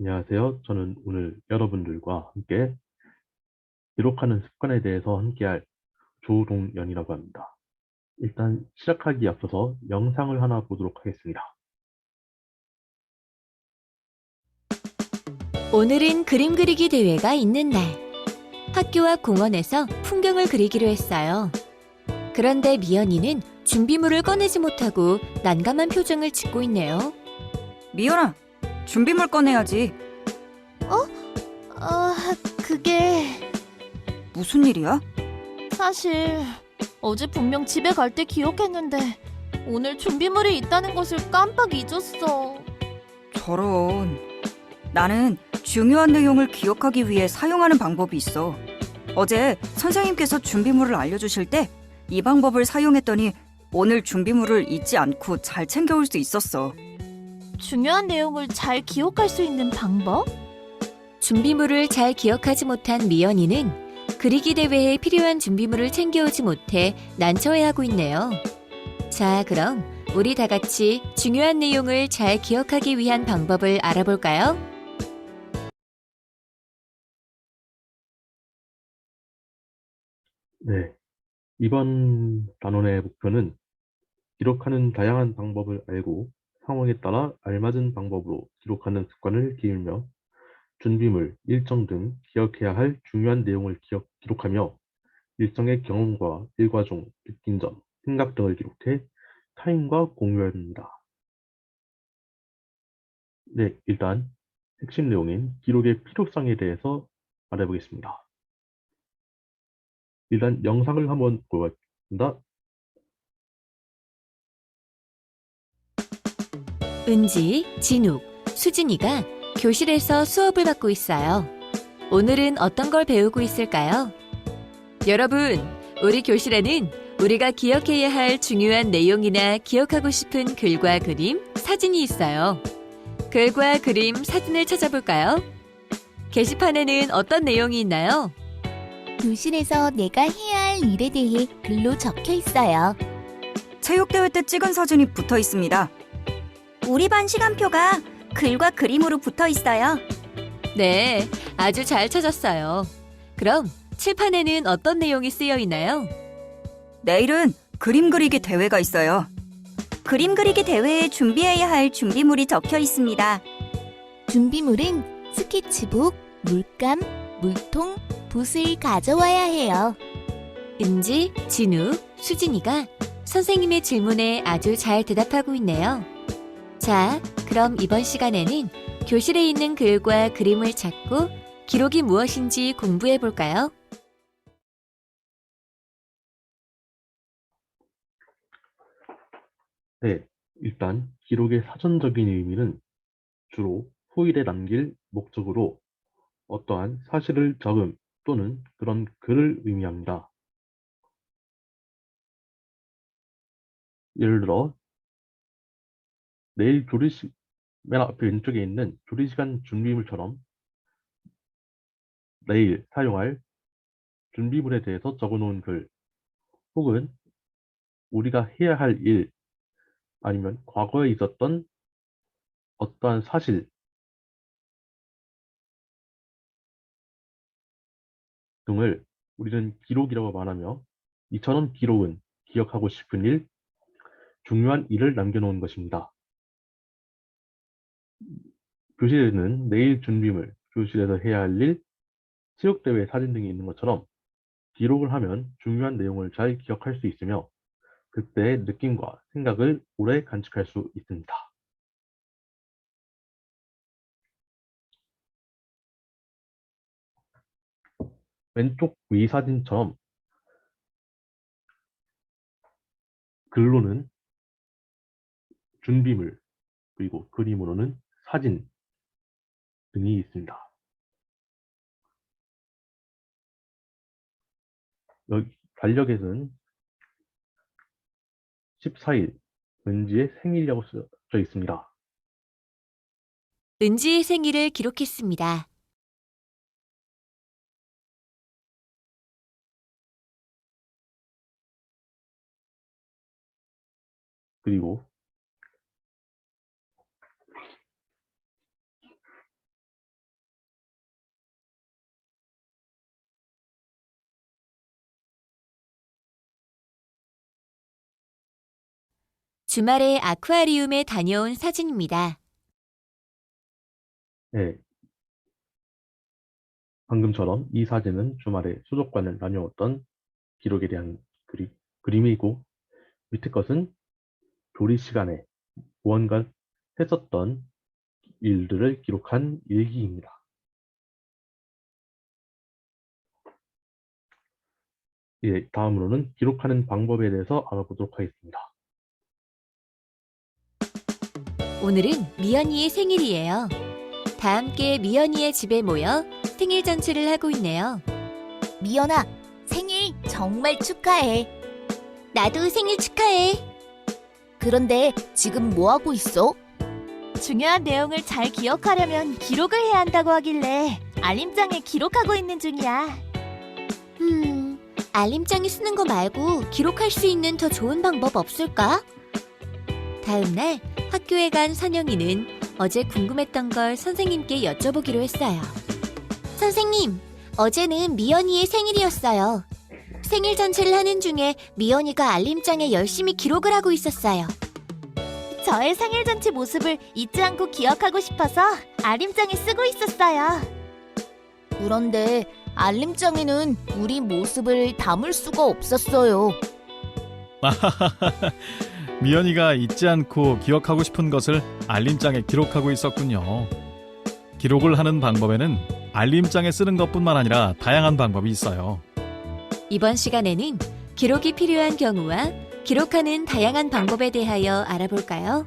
안녕하세요. 저는 오늘 여러분들과 함께 기록하는 습관에 대해서 함께할 조동연이라고 합니다. 일단 시작하기 앞서서 영상을 하나 보도록 하겠습니다. 오늘은 그림 그리기 대회가 있는 날. 학교와 공원에서 풍경을 그리기로 했어요. 그런데 미연이는 준비물을 꺼내지 못하고 난감한 표정을 짓고 있네요. 미연아, 준비물 꺼내야지. 아, 그게 무슨 일이야? 사실 어제 분명 집에 갈 때 기억했는데 오늘 준비물이 있다는 것을 깜빡 잊었어. 저런. 나는 중요한 내용을 기억하기 위해 사용하는 방법이 있어. 어제 선생님께서 준비물을 알려주실 때 이 방법을 사용했더니 오늘 준비물을 잊지 않고 잘 챙겨올 수 있었어. 중요한 내용을 잘 기억할 수 있는 방법? 준비물을 잘 기억하지 못한 미연이는 그리기 대회에 필요한 준비물을 챙겨오지 못해 난처해하고 있네요. 자, 그럼 우리 다 같이 중요한 내용을 잘 기억하기 위한 방법을 알아볼까요? 네. 이번 단원의 목표는 기록하는 다양한 방법을 알고 상황에 따라 알맞은 방법으로 기록하는 습관을 기르며 준비물, 일정 등 기억해야 할 중요한 내용을 기억, 기록하며 일정의 경험과 일과 중 느낀 점, 생각 등을 기록해 타인과 공유합니다. 네, 일단 핵심 내용인 기록의 필요성에 대해서 말해보겠습니다. 일단 영상을 한번 보겠습니다. 은지, 진욱, 수진이가 교실에서 수업을 받고 있어요. 오늘은 어떤 걸 배우고 있을까요? 여러분, 우리 교실에는 우리가 기억해야 할 중요한 내용이나 기억하고 싶은 글과 그림, 사진이 있어요. 글과 그림, 사진을 찾아볼까요? 게시판에는 어떤 내용이 있나요? 교실에서 내가 해야 할 일에 대해 글로 적혀 있어요. 체육대회 때 찍은 사진이 붙어 있습니다. 우리 반 시간표가 글과 그림으로 붙어 있어요. 네, 아주 잘 찾았어요. 그럼 칠판에는 어떤 내용이 쓰여 있나요? 내일은 그림 그리기 대회가 있어요. 그림 그리기 대회에 준비해야 할 준비물이 적혀 있습니다. 준비물은 스케치북, 물감, 물통, 붓을 가져와야 해요. 은지, 진우, 수진이가 선생님의 질문에 아주 잘 대답하고 있네요. 자, 그럼 이번 시간에는 교실에 있는 글과 그림을 찾고 기록이 무엇인지 공부해 볼까요? 네, 일단 기록의 사전적인 의미는 주로 후일에 남길 목적으로 어떠한 사실을 적음 또는 그런 글을 의미합니다. 예를 들어 내일 조리시 맨 앞에 왼쪽에 있는 조리시간 준비물처럼 내일 사용할 준비물에 대해서 적어놓은 글 혹은 우리가 해야 할 일 아니면 과거에 있었던 어떠한 사실 등을 우리는 기록이라고 말하며 이처럼 기록은 기억하고 싶은 일, 중요한 일을 남겨놓은 것입니다. 교실에는 내일 준비물, 교실에서 해야 할 일, 체육대회 사진 등이 있는 것처럼 기록을 하면 중요한 내용을 잘 기억할 수 있으며 그때의 느낌과 생각을 오래 간직할 수 있습니다. 왼쪽 위 사진처럼 글로는 준비물 그리고 그림으로는 사진 등이 있습니다. 여기 달력에는 14일 은지의 생일이라고 써져 있습니다. 은지의 생일을 기록했습니다. 그리고 주말에 아쿠아리움에 다녀온 사진입니다. 네. 방금처럼 이 사진은 주말에 수족관을 다녀왔던 기록에 대한 그리, 그림이고 밑에 것은 조리 시간에 무언가 했었던 일들을 기록한 일기입니다. 예, 다음으로는 기록하는 방법에 대해서 알아보도록 하겠습니다. 오늘은 미연이의 생일이에요. 다 함께 미연이의 집에 모여 생일 잔치를 하고 있네요. 미연아, 생일 정말 축하해. 나도 생일 축하해. 그런데 지금 뭐 하고 있어? 중요한 내용을 잘 기억하려면 기록을 해야 한다고 하길래 알림장에 기록하고 있는 중이야. 음, 알림장에 쓰는 거 말고 기록할 수 있는 더 좋은 방법 없을까? 다음 날 학교에 간 선영이는 어제 궁금했던 걸 선생님께 여쭤보기로 했어요. 선생님, 어제는 미연이의 생일이었어요. 생일 잔치를 하는 중에 미연이가 알림장에 열심히 기록을 하고 있었어요. 저의 생일 잔치 모습을 잊지 않고 기억하고 싶어서 알림장에 쓰고 있었어요. 그런데 알림장에는 우리 모습을 담을 수가 없었어요. 미연이가 잊지 않고 기억하고 싶은 것을 알림장에 기록하고 있었군요. 기록을 하는 방법에는 알림장에 쓰는 것뿐만 아니라 다양한 방법이 있어요. 이번 시간에는 기록이 필요한 경우와 기록하는 다양한 방법에 대하여 알아볼까요?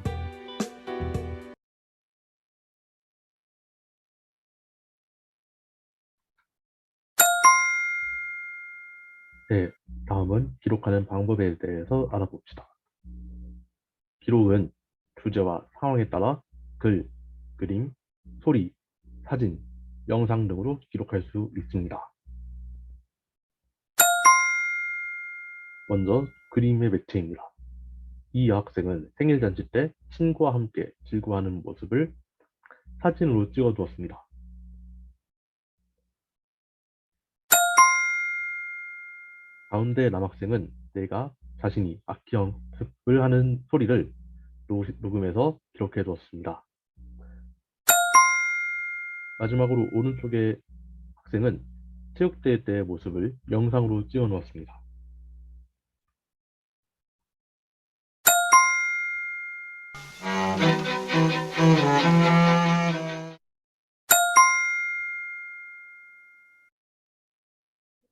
네, 다음은 기록하는 방법에 대해서 알아봅시다. 기록은 주제와 상황에 따라 글, 그림, 소리, 사진, 영상 등으로 기록할 수 있습니다. 먼저 그림의 매체입니다. 이 여학생은 생일 잔치 때 친구와 함께 즐거워하는 모습을 사진으로 찍어 두었습니다. 가운데 남학생은 내가 자신이 악기 연습을 하는 소리를 로- 녹음해서 기록해 두었습니다. 마지막으로 오른쪽의 학생은 체육대회 때의 모습을 영상으로 찍어 놓았습니다.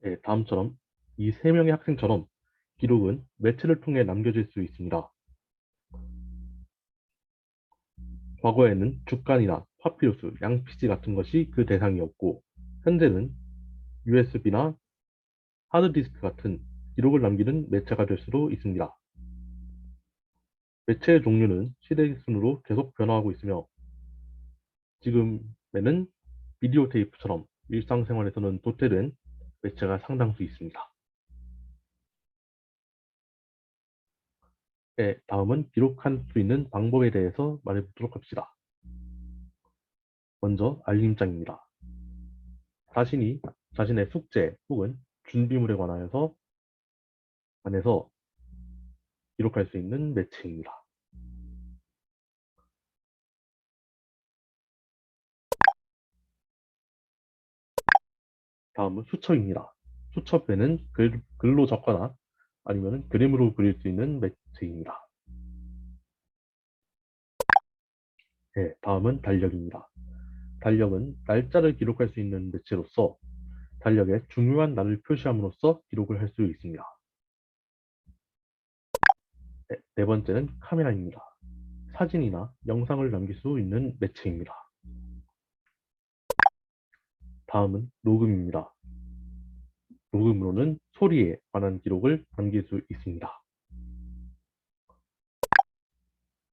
네, 다음처럼 이 세 명의 학생처럼 기록은 매체를 통해 남겨질 수 있습니다. 과거에는 주간이나 파피루스, 양피지 같은 것이 그 대상이었고 현재는 USB나 하드디스크 같은 기록을 남기는 매체가 될 수도 있습니다. 매체의 종류는 시대 순으로 계속 변화하고 있으며 지금에는 비디오 테이프처럼 일상생활에서는 도태된 매체가 상당수 있습니다. 네, 다음은 기록할 수 있는 방법에 대해서 말해보도록 합시다. 먼저 알림장입니다. 자신이 자신의 숙제 혹은 준비물에 관하여서 관해서 기록할 수 있는 매체입니다. 다음은 수첩입니다. 수첩에는 글, 글로 적거나 아니면 그림으로 그릴 수 있는 매체입니다. 네, 다음은 달력입니다. 달력은 날짜를 기록할 수 있는 매체로서 달력에 중요한 날을 표시함으로써 기록을 할 수 있습니다. 네, 네 번째는 카메라입니다. 사진이나 영상을 남길 수 있는 매체입니다. 다음은 녹음입니다. 녹음으로는 소리에 관한 기록을 남길 수 있습니다.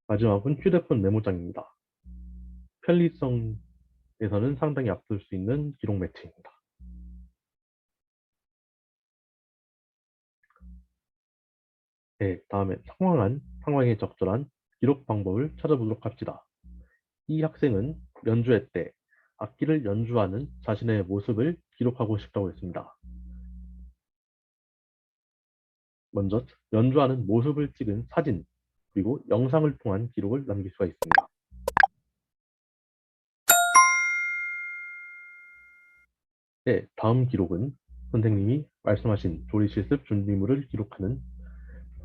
마지막은 휴대폰 메모장입니다. 편리성에서는 상당히 앞설 수 있는 기록 매체입니다. 네, 다음에 상황한, 상황에 적절한 기록 방법을 찾아보도록 합시다. 이 학생은 연주회 때 악기를 연주하는 자신의 모습을 기록하고 싶다고 했습니다. 먼저 연주하는 모습을 찍은 사진, 그리고 영상을 통한 기록을 남길 수가 있습니다. 네, 다음 기록은 선생님이 말씀하신 조리 실습 준비물을 기록하는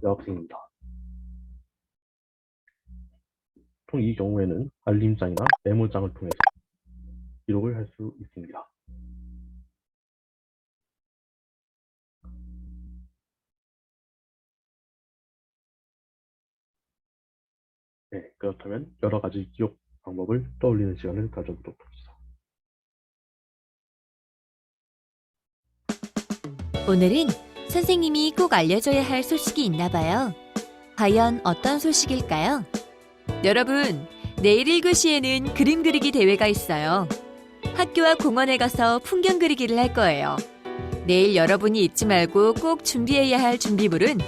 여학생입니다. 보통 이 경우에는 알림장이나 메모장을 통해서 기록을 할 수 있습니다. 네, 그렇다면 여러 가지 기록 방법을 떠올리는 시간을 가져보도록 합시다. 오늘은 선생님이 꼭 알려줘야 할 소식이 있나 봐요. 과연 어떤 소식일까요? 여러분, 내일 1교시에는 그림 그리기 대회가 있어요. 학교와 공원에 가서 풍경 그리기를 할 거예요. 내일 여러분이 잊지 말고 꼭 준비해야 할 준비물은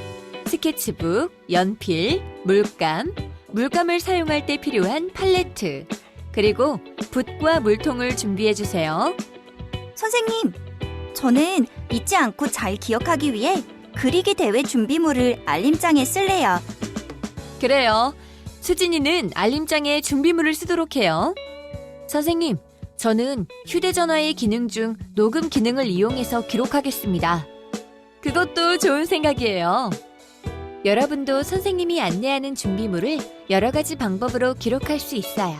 스케치북, 연필, 물감, 물감을 사용할 때 필요한 팔레트, 그리고 붓과 물통을 준비해 주세요. 선생님, 저는 잊지 않고 잘 기억하기 위해 그리기 대회 준비물을 알림장에 쓸래요. 그래요. 수진이는 알림장에 준비물을 쓰도록 해요. 선생님, 저는 휴대전화의 기능 중 녹음 기능을 이용해서 기록하겠습니다. 그것도 좋은 생각이에요. 여러분도 선생님이 안내하는 준비물을 여러 가지 방법으로 기록할 수 있어요.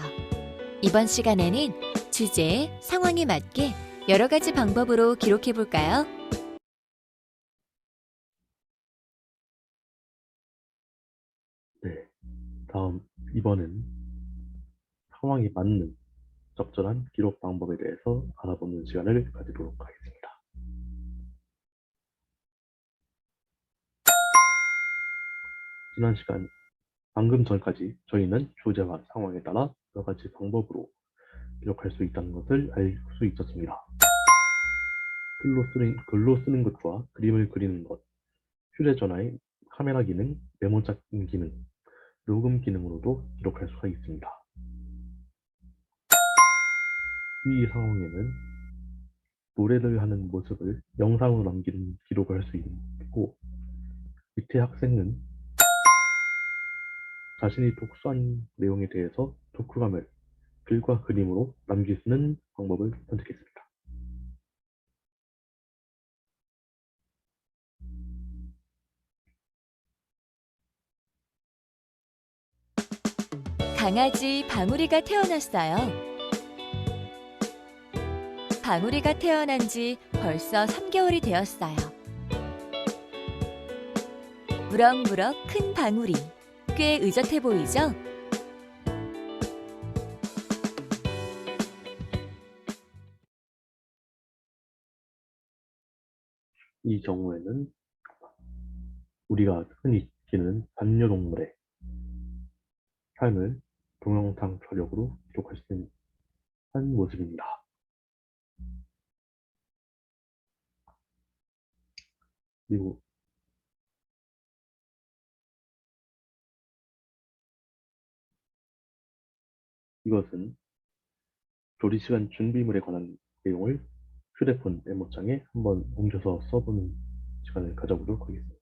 이번 시간에는 주제, 상황에 맞게 여러 가지 방법으로 기록해 볼까요? 네, 다음 이번엔 상황에 맞는 적절한 기록 방법에 대해서 알아보는 시간을 가지도록 하겠습니다. 지난 시간, 방금 전까지 저희는 주제와 상황에 따라 여러 가지 방법으로 기록할 수 있다는 것을 알 수 있었습니다. 글로 쓰는, 글로 쓰는 것과 그림을 그리는 것, 휴대전화의 카메라 기능, 메모장 기능, 녹음 기능으로도 기록할 수가 있습니다. 이 상황에는 노래를 하는 모습을 영상으로 남기는 기록을 할 수 있고 밑에 학생은 자신이 독서한 내용에 대해서 독후감을 글과 그림으로 남길 수 있는 방법을 선택했습니다. 강아지 방울이가 태어났어요. 방울이가 태어난 지 벌써 3개월이 되었어요. 무럭무럭 큰 방울이 꽤 의젓해 보이죠? 이 경우에는 우리가 흔히 기는 반려동물의 삶을 동영상 촬영으로 기록할 수 있는 한 모습입니다. 그리고 이것은 조리 시간 준비물에 관한 내용을 휴대폰 메모장에 한번 옮겨서 써보는 시간을 가져보도록 하겠습니다.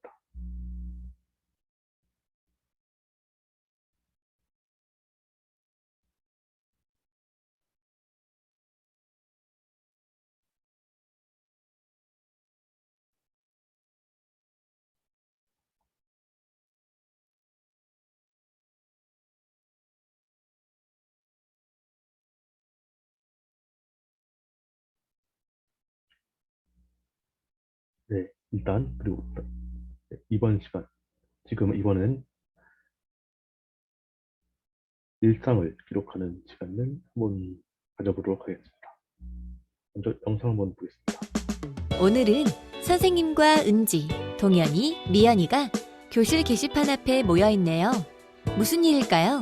네, 일단 그리고 네, 이번 시간 지금 이번엔 일상을 기록하는 시간을 한번 가져보도록 하겠습니다. 먼저 영상 한번 보겠습니다. 오늘은 선생님과 은지, 동현이, 미연이가 교실 게시판 앞에 모여 있네요. 무슨 일일까요?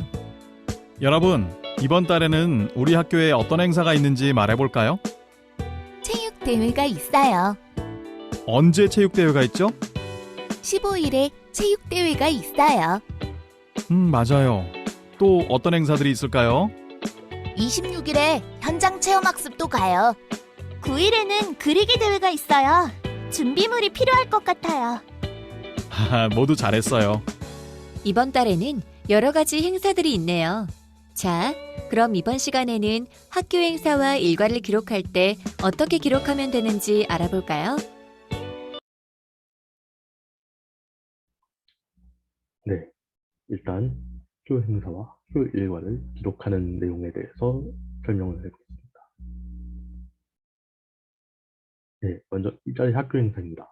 여러분, 이번 달에는 우리 학교에 어떤 행사가 있는지 말해볼까요? 체육 대회가 있어요. 언제 체육대회가 있죠? 15일에 체육 대회가 있어요. 음, 맞아요. 또 어떤 행사들이 있을까요? 26일에 현장 체험 학습도 가요. 9일에는 그리기 대회가 있어요. 준비물이 필요할 것 같아요. 하하, 모두 잘했어요. 이번 달에는 여러 가지 행사들이 있네요. 자, 그럼 이번 시간에는 학교 행사와 일과를 기록할 때 어떻게 기록하면 되는지 알아볼까요? 네, 일단 학교 행사와 학교 일과를 기록하는 내용에 대해서 설명을 해보겠습니다. 네, 먼저 이 자리 학교 행사입니다.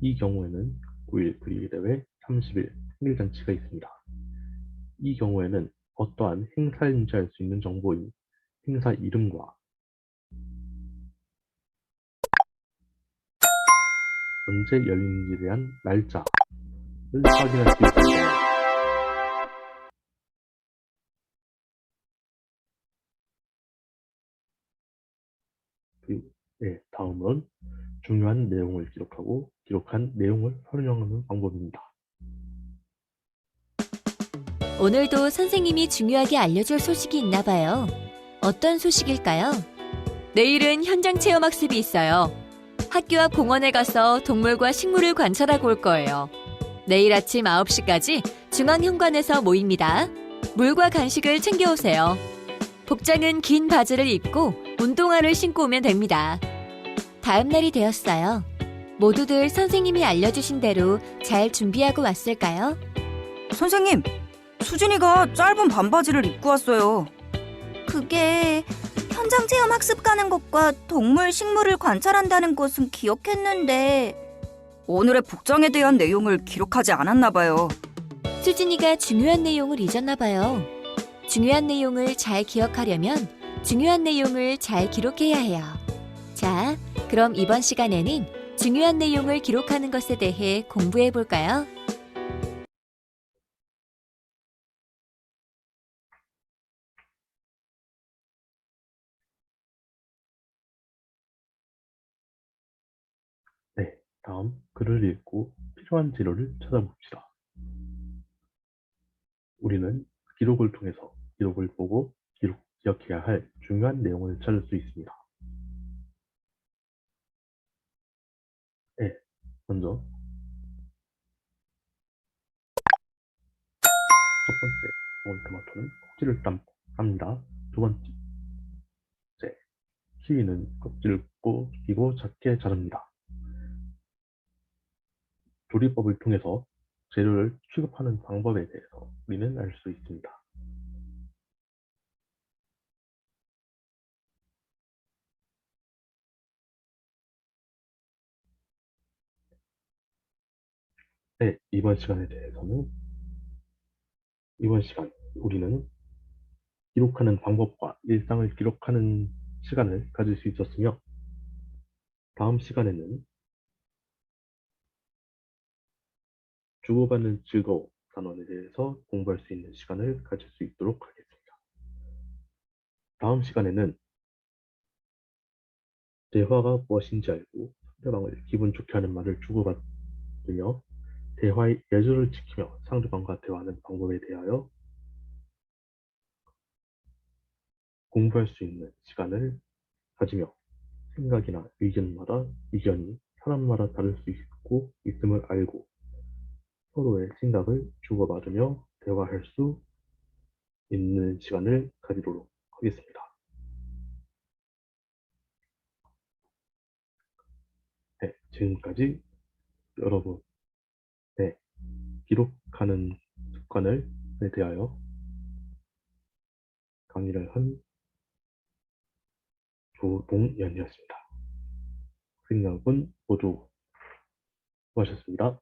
이 경우에는 9일 그리기 대회 30일 생일잔치가 있습니다. 이 경우에는 어떠한 행사인지 알 수 있는 정보인 행사 이름과 언제 열리는지에 대한 날짜를 확인할 수 있습니다. 네, 다음은 중요한 내용을 기록하고 기록한 내용을 활용하는 방법입니다. 오늘도 선생님이 중요하게 알려줄 소식이 있나 봐요. 어떤 소식일까요? 내일은 현장 체험 학습이 있어요. 학교 앞 공원에 가서 동물과 식물을 관찰하고 올 거예요. 내일 아침 9시까지 중앙현관에서 모입니다. 물과 간식을 챙겨오세요. 복장은 긴 바지를 입고 운동화를 신고 오면 됩니다. 다음 날이 되었어요. 모두들 선생님이 알려주신 대로 잘 준비하고 왔을까요? 선생님, 수진이가 짧은 반바지를 입고 왔어요. 그게 현장 체험 학습 가는 것과 동물, 식물을 관찰한다는 것은 기억했는데 오늘의 복장에 대한 내용을 기록하지 않았나 봐요. 수진이가 중요한 내용을 잊었나 봐요. 중요한 내용을 잘 기억하려면 중요한 내용을 잘 기록해야 해요. 자, 그럼 이번 시간에는 중요한 내용을 기록하는 것에 대해 공부해 볼까요? 글을 읽고 필요한 재료를 찾아봅시다. 우리는 기록을 통해서 기록을 보고 기록, 기억해야 할 중요한 내용을 찾을 수 있습니다. 네, 먼저 첫 번째, 방울토마토는 껍질을 땀, 깝니다. 두 번째, 키위는 껍질을 고 끼고 작게 자릅니다. 조리법을 통해서 재료를 취급하는 방법에 대해서 우리는 알 수 있습니다. 네, 이번 시간에 대해서는 이번 시간 우리는 기록하는 방법과 일상을 기록하는 시간을 가질 수 있었으며 다음 시간에는 주고받는 즐거움 단원에 대해서 공부할 수 있는 시간을 가질 수 있도록 하겠습니다. 다음 시간에는 대화가 무엇인지 알고 상대방을 기분 좋게 하는 말을 주고받으며 대화의 예절을 지키며 상대방과 대화하는 방법에 대하여 공부할 수 있는 시간을 가지며 생각이나 의견마다 의견이 사람마다 다를 수 있고 있음을 알고 서로의 생각을 주고받으며 대화할 수 있는 시간을 가지도록 하겠습니다. 네, 지금까지 여러분의 기록하는 습관에 대하여 강의를 한 조동연이었습니다. 선생님분 모두 수고하셨습니다.